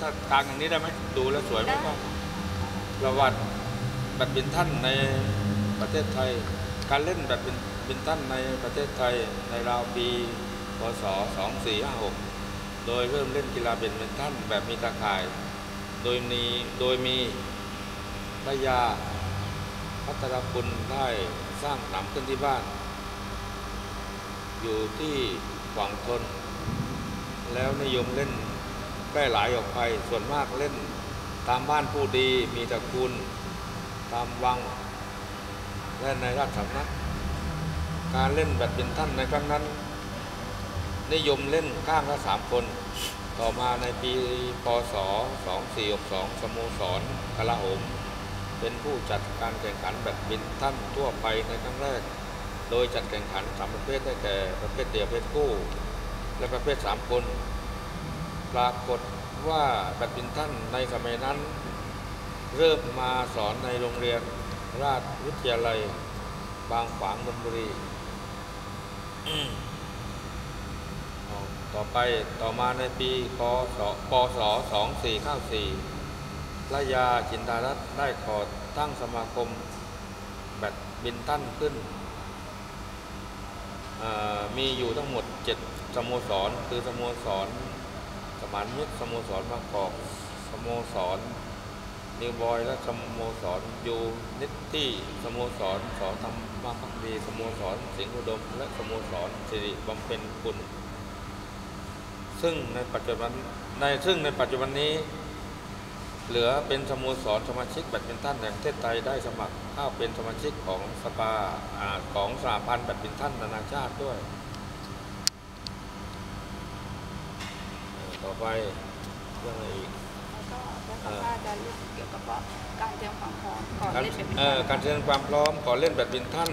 ถ้ากลางอย่างนี้ได้ไหมดูแล้วสวยมากๆประวัติแบดมินตันในประเทศไทย การเล่นแบดมินตันในประเทศไทยในราวปีพศ 2456 โดยเริ่มเล่นกีฬาแบดมินตันแบบมีตาข่าย โดยมีโดยมีพระยาพัทรคุณได้สร้างสนามขึ้นที่บ้าน อยู่ที่ขวางทน แล้วนิยมเล่น แพร่หลายออกไป ส่วนมากเล่นตามบ้านผู้ดีมีตระกูลตามวัง และในราชสำนัก การเล่นแบดมินตันในครั้งนั้น นิยมเล่นข้างละสามคน ต่อมาในปีพศ 2462 สโมสรกลาโหม เป็นผู้จัดการแข่งขันแบดมินตันทั่วไปในครั้งแรก โดยจัดแข่งขันสามประเภทได้แก่ประเภทเดี่ยวประเภทคู่ และประเภทสามคน ปรากฏว่าแบดมินตันในสมัยนั้น เริ่มมาสอนในโรงเรียนราชวิทยาลัย บางขวางนนบุรีต่อไปต่อมาในปีคศปศ2494พระยาจินดารัตน์ได้ขอตั้งสมาคม แบดมินตันขึ้น มีอยู่ทั้งหมด 7 สโมสร คือสโมสร สมานมิตสโมสรบางกอกสโมสรนิวบอยและสโมสรยูนิตี้สโมสรสอธรรมพักดีสโมสรสิงห์อุดม และสโมสรสิริบำเพ็ญคุณ ซึ่งในปัจจุบันในซึ่งในปัจจุบันนี้ เหลือเป็นสโมสรสมาชิกแบดมินตันแห่งประเทศไทยได้สมัครเข้าเป็นสมาชิกของสปาอาของสหพันธ์แบดมินตันนานาชาติด้วยเอ่อ ต่อไปเรื่องอะไรอีกแล้วก็แล้วก็ว่าจะเรื่องเกี่ยวกับว่าการเตรียมความพร้อมก่อนการเล่นเป็นเอ่อการเตรียมความพร้อมก่อนเล่นแบดมินตัน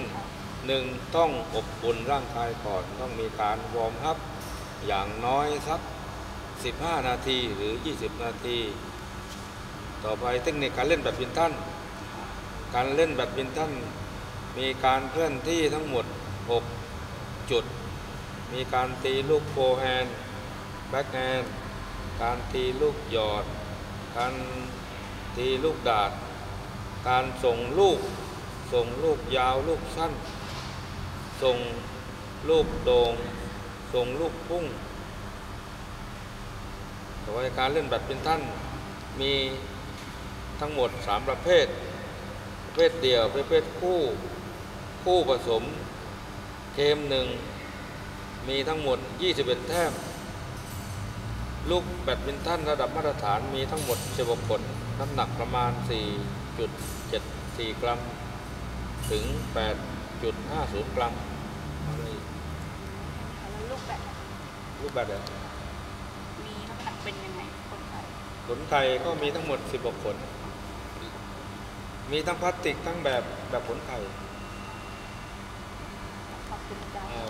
หนึ่งต้องอบอุ่นร่างกายก่อน ต้องมีการวอร์มอัพอย่างน้อยสัก 15 นาทีหรือ 20 นาที ต่อไปเทคนิคการเล่นแบดมินตันการเล่นแบดมินตันมีการเคลื่อนที่ทั้งหมด 6 จุด มีการตีลูกโฟร์แฮนด์ แบ็กแฮนด์การตีลูกหยอด การตีลูกดาดการส่งลูก ส่งลูกยาวลูกสั้น ส่งลูกโดง่งส่งลูกพุ่งแต่ว่าการเล่นแบดมินตันมีทั้งหมด 3 ประเภท ประเภทเดี่ยว ประเภทคู่ คู่ผสม เกมหนึ่งมีทั้งหมด 21 แต้ม ลูกแบดมินตันระดับมาตรฐานมีทั้งหมด 16 ผล น้ำหนักประมาณ 4.74 กรัม ถึง 8.50 กรัมอะไรอีกแล้วลูกแบบลูกแบดอะมีลักษณะเป็นยังไงคนไทยขนไก่ก็มีทั้งหมด 16ขนมีทั้งพลาสติกทั้งแบบแบบขนไก่ขอบคุณอาจารย์เอา